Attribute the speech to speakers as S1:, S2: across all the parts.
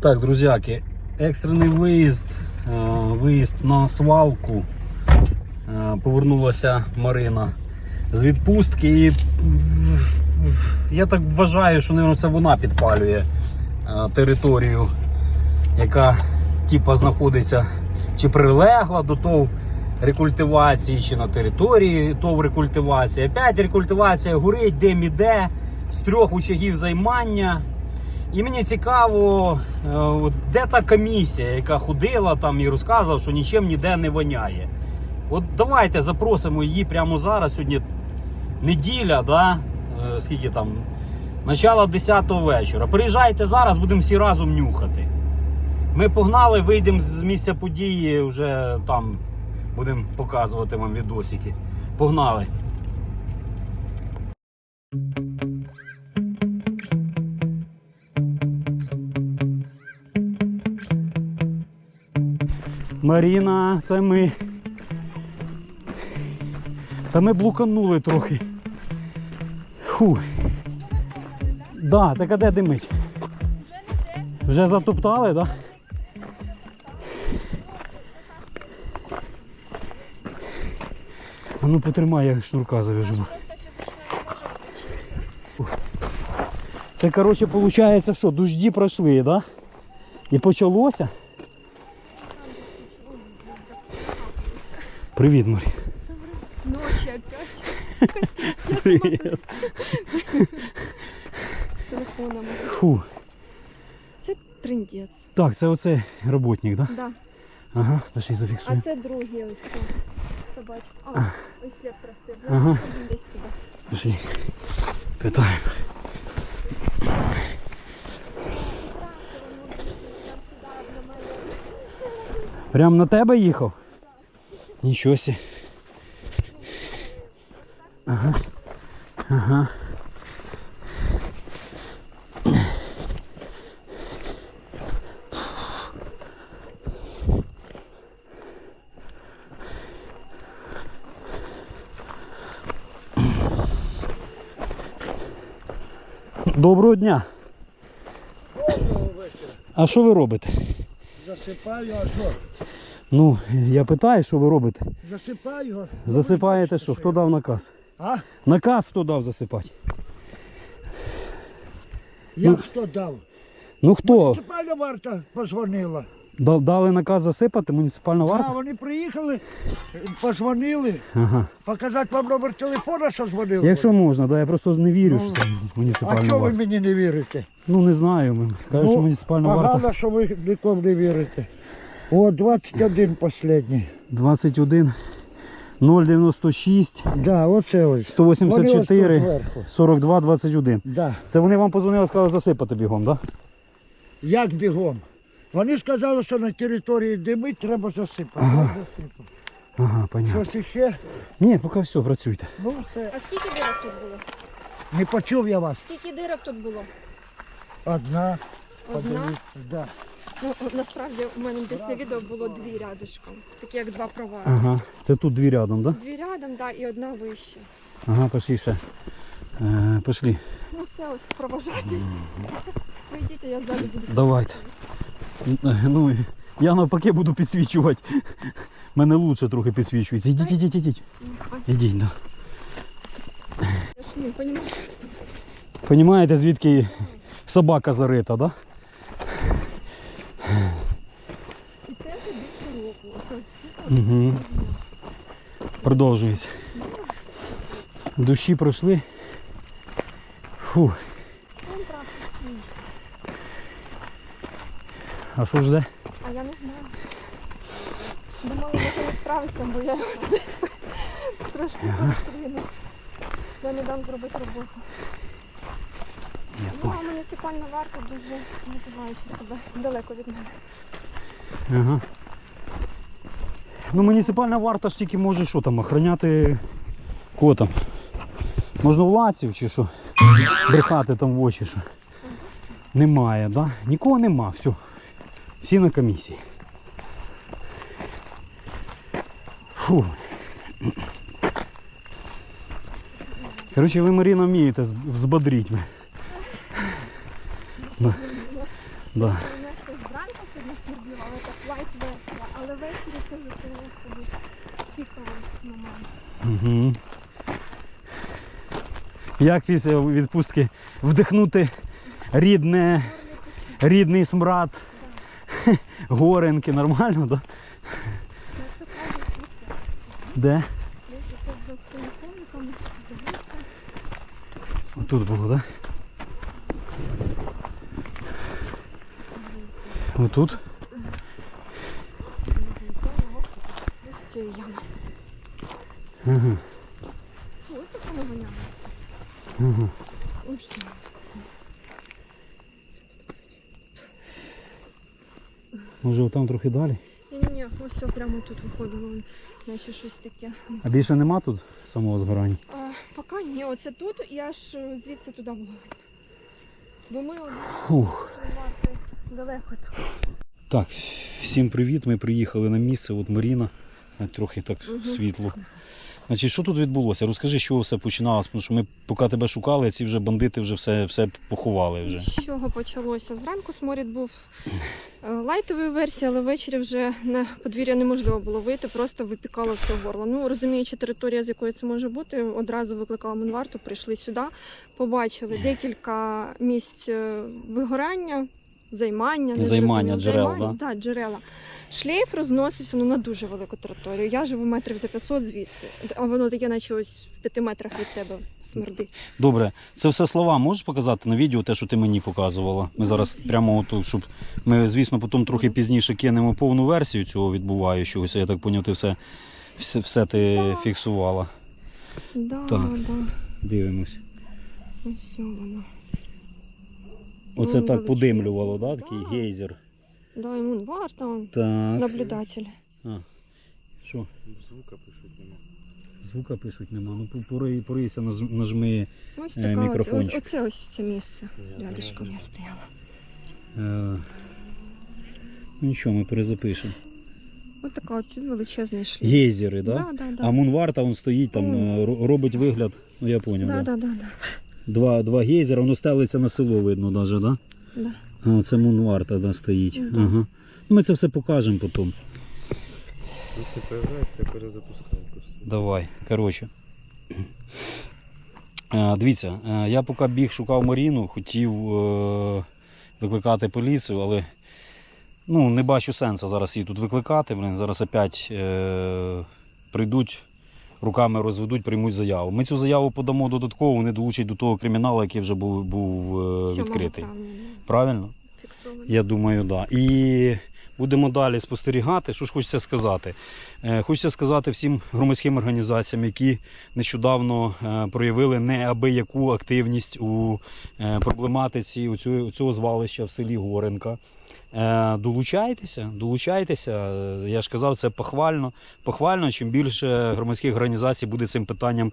S1: Так, друзяки, екстрений виїзд, е, виїзд на свалку. Е, Повернулася Марина з відпустки і я так вважаю, що мабуть, це вона підпалює е, територію, яка типа знаходиться чи прилегла до ТОВ рекультивації, чи на території ТОВ рекультивації. Опять рекультивація горить, дим іде, з трьох очагів займання. І мені цікаво, е, де та комісія, яка ходила там і розказувала, що нічим ніде не воняє. От давайте запросимо її прямо зараз. Сьогодні неділя, да? е, скільки там? Начало 10 вечора. Приїжджайте зараз, будемо всі разом нюхати. Ми погнали, вийдемо з місця події, вже там будемо показувати вам відосики. Погнали. Маріна, це ми. Це ми блуканули трохи. Фу. Да, так а де димить? Вже затоптали, так? Да? А ну потримай, я шнурка завяжу. Це, коротше, виходить, що дожді пройшли, да? І почалося. Привіт, Марі.
S2: Ночи опять.
S1: Привіт.
S2: С телефоном.
S1: Фу.
S2: Це триндець.
S1: Так, це оцей роботник, так? Да?
S2: Да.
S1: Ага, пошли
S2: А
S1: зафіксуємо.
S2: це другий ось собачка. А, ось слід простив.
S1: Ага.
S2: Десь туди.
S1: Питаємо. Прям на тебе їхав? Нічого сі. Ага. Ага. Доброго дня. А що ви робите?
S3: Засипаю, а що?
S1: Ну, я питаю, що ви робите?
S3: Засипаю. його.
S1: Засипаєте що? Хто дав наказ?
S3: А?
S1: Наказ хто дав засипати?
S3: Як хто дав?
S1: Ну хто?
S3: Муніципальна варта позвонила.
S1: Дали наказ засипати муніципальна
S3: А,
S1: варта?
S3: вони приїхали, е, позвонили.
S1: Ага.
S3: Показати вам номер телефона, що дзвонили.
S1: Якщо можна, да, я просто не вірю,
S3: Ну,
S1: що це
S3: А
S1: муніципальна
S3: чого ви
S1: варта.
S3: мені не вірите?
S1: Ну не знаю. Кажуть, що муніципальна
S3: погано,
S1: варта
S3: що ви нікому не вірите. О, 21 останній.
S1: 21 096
S3: Да, оце ось.
S1: 184
S3: тут
S1: 42 21.
S3: Да.
S1: Це вони вам позвонили, сказали засипати бігом, так? Да?
S3: Як бігом? Вони сказали, що на території димить, треба засипати.
S1: Ага.
S3: Я засипав.
S1: Ага, понятно.
S3: Щось іще?
S1: Ні, поки все, працюйте.
S3: Ну все.
S2: А скільки дирок тут було?
S3: Не почув я вас.
S2: Скільки дирок тут було?
S3: Одна.
S2: Одна?
S3: Подивіться, да.
S2: Ну, насправді у мене десь на відео було дві рядишком. Такі як два провари.
S1: Ага. Це тут дві рядом, так? Да?
S2: Дві рядом, да, і одна вище.
S1: Ага, пошли ще. Е, пошли.
S2: Ну це ось проважати. Ви йдіть, а я ззаду буду.
S1: Давайте. Е, Ну, я навпаки буду підсвічувати. Мене лучше трохи підсвічується. Ідіть, ідіть, ідіть. Ідіть, да.
S2: Ж розумію.
S1: Понімаєте, звідки собака зарита, да?
S2: І це вже більше року. Оце
S1: Угу. Продовжується. Душі пройшли. Фу. А що жде?
S2: А я не знаю. Думала, може не справиться, бо я десь трошки розстріну. Я не дам зробити роботу.
S1: Я
S2: Ну, а муніципальна варта дуже називаючи себе далеко від мене.
S1: Ага. Ну, муніципальна варта ж тільки може що там, охороняти кого там? Можновладців чи що? Брехати там в очі, що. Немає, да? Нікого нема, все. Всі на комісії. Фу. Коротше, ви Маріна вмієте взбодріть мене. Да. Да.
S2: Принесли смерділо, але так лайт версія. Але ввечері це вже собі піковий момент.
S1: Угу. Як після відпустки вдихнути рідне, рідний смрад горенки, нормально, да?
S2: Як то
S1: Де? Тут було, так? Да? Отут? Ага.
S2: Ось воно воняло.
S1: Ага.
S2: Ось.
S1: Може там трохи далі?
S2: Ні-ні, ось все прямо тут виходило, наче щось таке.
S1: А більше нема тут самого згорання?
S2: А, поки ні, оце тут і аж е, звідси туди було. Бо ми
S1: Фух.
S2: далеко так.
S1: Так, всім привіт. Ми приїхали на місце, от Маріна, трохи так
S2: Мгм.
S1: світло. Значить, що тут відбулося? Розкажи, чого все починалося, тому що ми поки тебе шукали, ці вже бандити вже все, все поховали вже.
S2: З чого почалося? Зранку сморід був е, лайтової версії, але ввечері вже на подвір'я неможливо було вийти, просто випікало все горло. Ну, розуміючи територія, з якої це може бути, одразу викликала Монварту, прийшли сюди, побачили декілька місць е, вигорання, займання, не
S1: Займання
S2: зрозуміло.
S1: джерел,
S2: да? Да, джерела. Шлейф розносився ну, на дуже велику територію. Я живу метрів за 500 звідси, а воно таке, наче ось в п'яти метрах від тебе смердить.
S1: Добре, це все слова можеш показати на відео, те, що ти мені показувала. Ми
S2: Ну,
S1: зараз
S2: звісно.
S1: прямо отут, щоб ми, звісно, потім трохи пізніше кинемо повну версію цього відбуваючогося. Я так поняв, ти все, все, все ти
S2: Да.
S1: фіксувала.
S2: Да,
S1: Так.
S2: да.
S1: Дивимось.
S2: Ось воно.
S1: Оце так подимлювало, да? такий
S2: Да.
S1: гейзер.
S2: Да, варто, он
S1: Так.
S2: наблюдатель.
S1: Що?
S4: Звука пишуть нема.
S1: Звука пишуть нема. Ну по- порий, порийся, нажми.
S2: Ось
S1: Е,
S2: така,
S1: мікрофончик.
S2: ось, оце ось це місце. Рядишком я стояла.
S1: Е, ну нічого, ми перезапишемо.
S2: Ось така от величезний шлях.
S1: Гейзери, да?
S2: Да, да, да.
S1: А Мунварта він стоїть там, е, робить вигляд, ну я
S2: Да,
S1: да,
S2: да, да.
S1: Два, два гейзера, воно стелиться на село, видно навіть, да?
S2: Да.
S1: А, це Мунварта да, стоїть.
S2: Да.
S1: Ага. Ну, Ми це все покажемо потім. Давай, коротше. Е, дивіться, е, я поки біг шукав Маріну, хотів е, викликати поліцію, але ну, не бачу сенсу зараз її тут викликати. Блин, зараз опять е, прийдуть, руками розведуть, приймуть заяву. Ми цю заяву подамо додатково, вони долучать до того криміналу, який вже був, був е, відкритий. Правильно?
S2: фіксовано.
S1: Я думаю, так. Да. І будемо далі спостерігати. Що ж хочеться сказати? Е, Хочеться сказати всім громадським організаціям, які нещодавно е, проявили неабияку активність у проблематиці у цього звалища в селі Горенка. Е, Долучайтеся, долучайтеся. Е, Я ж казав, це похвально. Похвально, чим більше громадських організацій буде цим питанням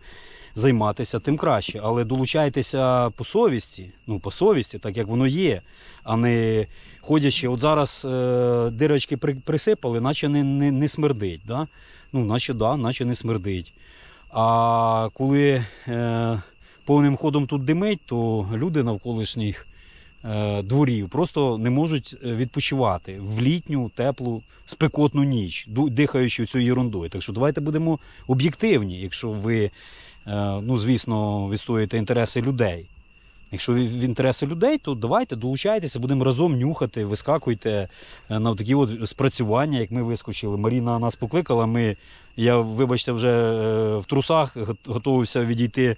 S1: займатися, тим краще. Але долучайтеся по совісті, ну по совісті, так як воно є, а не ходячи. От зараз е, дирочки при, присипали, наче не, не, не смердить. Да? Ну, наче да, наче не смердить. А коли е, повним ходом тут димить, то люди навколишніх дворів просто не можуть е, відпочивати в літню, теплу, спекотну ніч, дихаючи цією ерундою. Так що давайте будемо об'єктивні, якщо ви, е, ну, звісно, відстоюєте інтереси людей. Якщо в інтереси людей, то давайте долучайтеся, будемо разом нюхати, вискакуйте е, на такі от спрацювання, як ми вискочили. Маріна нас покликала. Ми, я, вибачте, вже е, в трусах готувався відійти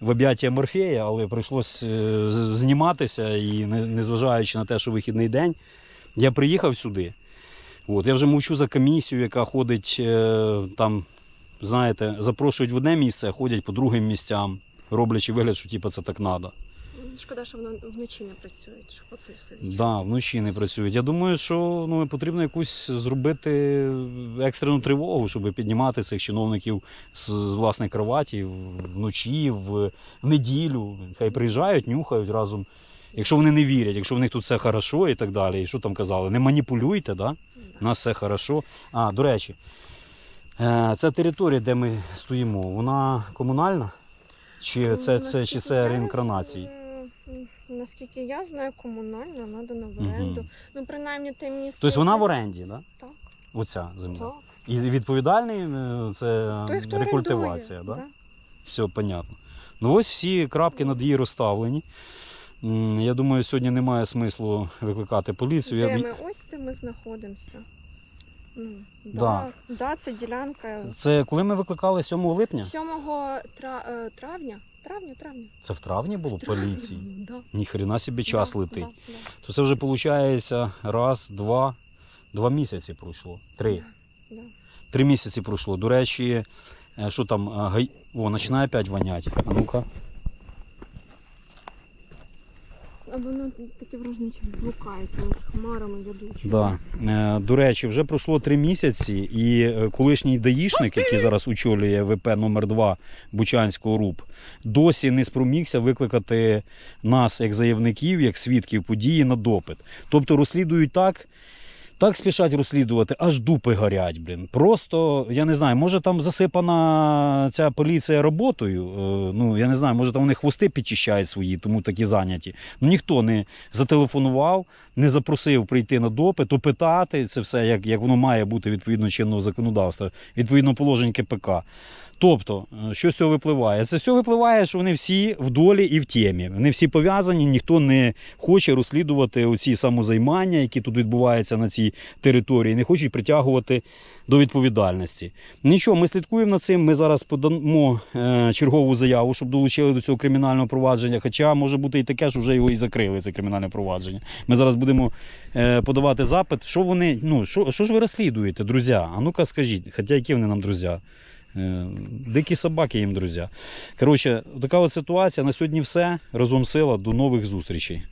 S1: в об'яття Морфея, але прийшлось е, зніматися і незважаючи на те, що вихідний день, я приїхав сюди. От, я вже мовчу за комісію, яка ходить е, там, знаєте, запрошують в одне місце, ходять по другим місцям, роблячи вигляд, що типу, це так треба.
S2: Шкода, що воно вночі не працює, щоб оце все відчути.
S1: Да, вночі не працюють. Я думаю, що ну, потрібно якусь зробити екстрену тривогу, щоб піднімати цих чиновників з, з власних кроваті вночі, в, в неділю. Хай приїжджають, нюхають разом. Якщо вони не вірять, якщо в них тут все хорошо і так далі, і що там казали, не маніпулюйте, да? у нас все хорошо. А, до речі, е, ця територія, де ми стоїмо, вона комунальна? Чи це, це, чи це реінкарнації?
S2: Наскільки я знаю, комунальна надана в оренду.
S1: Мгм.
S2: Ну, принаймні те місце.
S1: Тобто вона в
S2: яке-
S1: оренді, да?
S2: Так,
S1: Оця земля.
S2: так.
S1: І відповідальний е, це
S2: Той, хто
S1: рекультивація,
S2: орендує,
S1: да? Все, понятно. Ну ось всі крапки над її розставлені. М, Я думаю, сьогодні немає смислу викликати поліцію.
S2: Де
S1: Я-
S2: ми? Ось де ми знаходимося.
S1: Да.
S2: да. Да, це ділянка.
S1: Це коли ми викликали 7 липня?
S2: 7 тра... е, травня. Травня, травня.
S1: Це в травні було
S2: Травня,
S1: поліції.
S2: Да.
S1: Ніхрена собі час
S2: Да,
S1: летить.
S2: да, да.
S1: То це вже виходить раз, два, два місяці пройшло. Три.
S2: Да.
S1: Три місяці пройшло. До речі, е, що там, е, гай... о, починає опять воняти. А ну-ка.
S2: А воно таке враження, що блукається з хмарами ведучими.
S1: Да. Е, До речі, вже пройшло три місяці, і е, колишній даїшник, який зараз очолює ВП номер 2 Бучанського РУП, досі не спромігся викликати нас, як заявників, як свідків події на допит. Тобто розслідують так. Так спішать розслідувати, аж дупи горять, блін. Просто я не знаю, може там засипана ця поліція роботою. е, Ну я не знаю, може там вони хвости підчищають свої, тому такі зайняті. Ну ніхто не зателефонував, не запросив прийти на допит, опитати це все, як, як воно має бути відповідно чинного законодавства, відповідно положень КПК. Тобто, е, що з цього випливає? Це все випливає, що вони всі в долі і в темі. Вони всі пов'язані, ніхто не хоче розслідувати оці самозаймання, які тут відбуваються на цій території, не хочуть притягувати до відповідальності. Нічого, ми слідкуємо над цим. Ми зараз подамо е, чергову заяву, щоб долучили до цього кримінального провадження. Хоча може бути і таке, що вже його і закрили, це кримінальне провадження. Ми зараз будемо е, подавати запит. Що вони, ну що, що ж ви розслідуєте, друзі? А ну-ка скажіть, хоча які вони нам друзі? Е, Дикі собаки їм друзі. Коротше, така от ситуація. На сьогодні все. Разом сила. До нових зустрічей.